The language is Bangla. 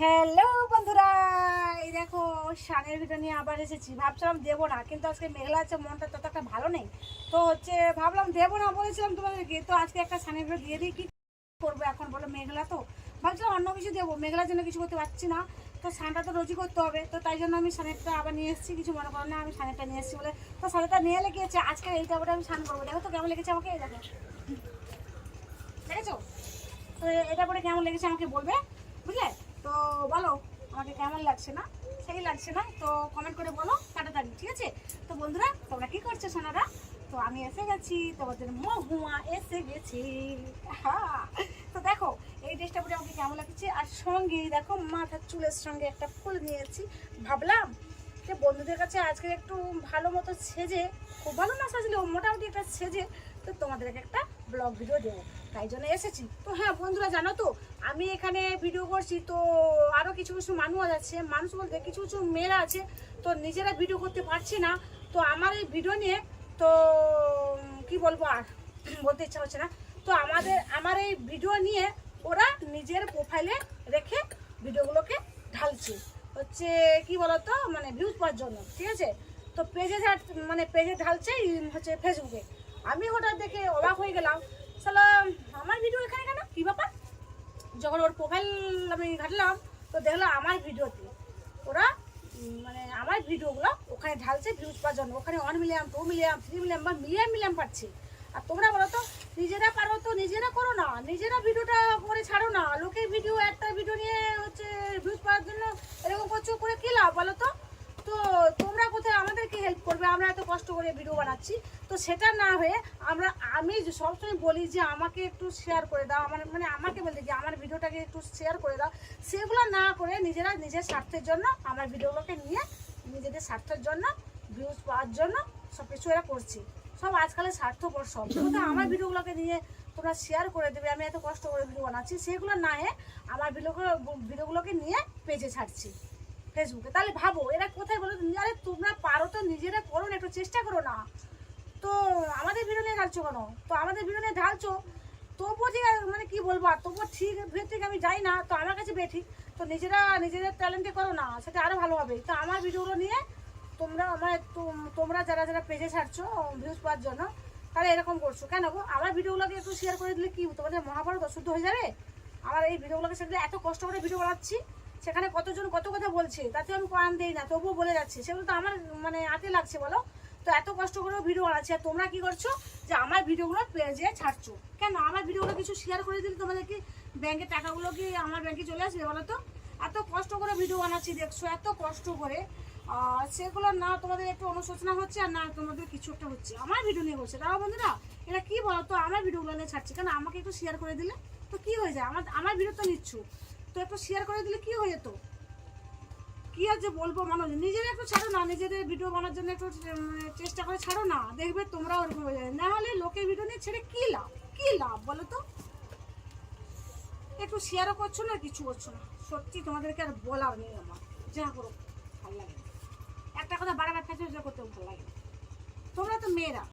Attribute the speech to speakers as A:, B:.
A: হ্যালো বন্ধুরা, এই দেখো শানের ভিডিও নিয়ে আবার এসেছি। ভাবছিলাম দেবো না, কিন্তু আজকে মেঘলা আছে, মনটা তত একটা ভালো নেই। তো হচ্ছে ভাবলাম দেবো না বলেছিলাম তোমাদেরকে, তো আজকে একটা শানের ভিডিও দিয়ে দিই, কি করব এখন বলো, মেঘলা তো? ভাবছিলাম অন্য কিছু দেবো, মেঘলার জন্য কিছু করতে পারছি না। তো সানটা তো রোজই করতে হবে, তো তাই জন্য আমি সানেরটা আবার নিয়ে এসেছি, কিছু মনে করো না, আমি সানেরটা নিয়ে এসেছি বলে। তো সানেরটা নিয়ে লেগেছে, আজকে এইটা ওটা আমি স্নান করব, দেখো তো কেমন লেগেছে আমাকে, এই দেখো। দেখেছ? তো এটা পরে কেমন লেগেছে আমাকে বলবে, বুঝলে? তো বলো, আমাকে কেমন লাগছে না? সেই লাগছে না, তো কমেন্ট করে বলো তাড়াতাড়ি, ঠিক আছে? তো বন্ধুরা, তোমরা কি করছ সোনারা? তো আমি এসে গেছি, তোমাদের মহুয়া এসে গেছি। তো দেখো, এই ড্রেসটা পরে আমাকে কেমন লাগছে? আর সঙ্গে দেখো, মাথার চুলের সঙ্গে একটা ফুল নিয়েছি। ভাবলাম যে বন্ধুদের কাছে আজকে একটু ভালো মতো সেজে, খুব ভালো না সাজলেও মোটামুটি একটা সেজে, তো তোমাদেরকে একটা ব্লগ ভিডিও দেবো। তাই জন্য এসেছি। তো হ্যাঁ বন্ধুরা, জানো তো, আমি এখানে ভিডিও করছি। তো আরও কিছু কিছু মানুষ আছে। মানুষ বলতে কিছু কিছু মেয়েরা আছে। তো নিজেরা ভিডিও করতে পারছে না। তো আমার এই ভিডিও নিয়ে, তো কি বলব আর? বলতে ইচ্ছা হচ্ছে না। তো আমাদের, আমার এই ভিডিও নিয়ে ওরা নিজের প্রোফাইলে রেখে ভিডিওগুলোকে ঢালছে। হচ্ছে, কি বলতো? মানে ভিউজ পাওয়ার জন্য। ঠিক আছে? তো পেজে মানে পেজে ঢালছে হচ্ছে ফেসবুকে আমি হঠাৎ দেখে অবাক হয়ে গেলাম। সালা আমার ভিডিও এখানে কেন? কী ব্যাপার? যখন ওর প্রোফাইল আমি ঘাটলাম, তো দেখলাম আমার ভিডিওতে। ওরা মানে আমার ভিডিওগুলো ওখানে ঢালছে ভিউজ পাওয়ার জন্য। ওখানে one million two million three million বা মিলিয়াম মিলিয়াম পাচ্ছে। আর তোমরা বলো তো, নিজেরা পারো তো, নিজেরা করো না। নিজেরা ভিডিওটা করে ছাড়ো না। লোকের ভিডিও একটা ভিডিও নিয়ে হচ্ছে ভিউজ পাওয়ার জন্য এরকম করছ করে কী লাভ বলো তো তো তোমরা কোথায় আমাদেরকে হেল্প করবে আমরা এত কষ্ট করে ভিডিও বানাচ্ছি। তো সেটা না হয়ে আমরা, আমি সবসময় বলি যে আমাকে একটু শেয়ার করে দাও, আমার মানে আমাকে বলতে যে আমার ভিডিওটাকে একটু শেয়ার করে দাও। সেগুলো না করে নিজেরা নিজের স্বার্থের জন্য আমার ভিডিওগুলোকে নিয়ে নিজেদের স্বার্থের জন্য ভিউজ পাওয়ার জন্য সব কিছু এরা করছি। সব আজকালের স্বার্থপর সব। তো আমার ভিডিওগুলোকে নিয়ে তোমরা শেয়ার করে দেবে, আমি এত কষ্ট করে ভিডিও বানাচ্ছি। সেগুলো না হয়ে আমার ভিডিওগুলো, ভিডিওগুলোকে নিয়ে পেজে ছাড়ছি। ফেসবুকে তাহলে ভাবো, এরা কোথায় বলো? আরে তোমরা পারো তো নিজেরা চেষ্টা করো না। তো আমাদের ভিডিও নিয়ে ঢালছো কেন? তো আমাদের ভিডিও নিয়ে ঢালছো? তবুও ঠিক মানে কি বলব আর, তবুও ঠিক থেকে আমি যাই না, তো আমার কাছে বেঠিক। তো নিজেরা, নিজেদের ট্যালেন্টে করো না, সেটা আরও ভালো হবে। তো আমার ভিডিওগুলো নিয়ে তোমরা আমার তোম- তোমরা যারা যারা পেজে ছাড়ছো ভিউজ পাওয়ার জন্য তাহলে এরকম করছ। কেন গো? আমার ভিডিওগুলোকে একটু শেয়ার করে দিলে কি, তোমাদের মহাভারত অশুদ্ধ হয়ে যাবে? আমার এই ভিডিওগুলোকে সেগুলো এত কষ্ট করে ভিডিও বানাচ্ছি, সেখানে কতজন কত কথা বলছে তাতে আমি কোরআন দিই না, তবুও বলে যাচ্ছি। সেগুলো তো আমার মানে হাতে লাগছে, বলো? তো এত কষ্ট করেও ভিডিও বানাচ্ছি। আর তোমরা কি করছ? যে আমার ভিডিওগুলো পেজে ছাড়ছো। কেন? আমার ভিডিওগুলো কিছু শেয়ার করে দিলে তোমাদের কি ব্যাংকের টাকাগুলো কি আমার ব্যাংকে চলে আসবে বলো তো? এত কষ্ট করে ভিডিও বানাচ্ছি, দেখছ? এত কষ্ট করে। সেগুলো না তোমাদের একটু অনুশোচনা হচ্ছে আর না তোমাদের কিছু একটা হচ্ছে। আমার ভিডিও নিয়ে বলছে তাও বন্ধুরা এটা কি বলো তো আমার ভিডিওগুলো নিয়ে ছাড়ছি। কেন? আমাকে একটু শেয়ার করে দিলে তো কি হয়ে যায়? আমার আমার ভিডিও তো নিচ্ছ। তো একটু শেয়ার করে দিলে কি হয়ে যেত? কি আর যে বলব মানুষ? নিজেরা একটু ছাড়ো না, নিজেদের ভিডিও বানার জন্য একটু চেষ্টা করে ছাড়ো না। দেখবে তোমরাও ওরকম হয়ে যাবে। না হলে লোকের ভিডিও নিয়ে ছেড়ে কি লাভ? কি লাভ বলো তো? একটু শেয়ারও করছ না, কিছু করছ না? সত্যি তোমাদেরকে আর বলার নেই আমার। যা করো ভালো লাগে। একটা কথা বারবার ফেসে করতে ভালো লাগে। তোমরা তো মেয়েরা।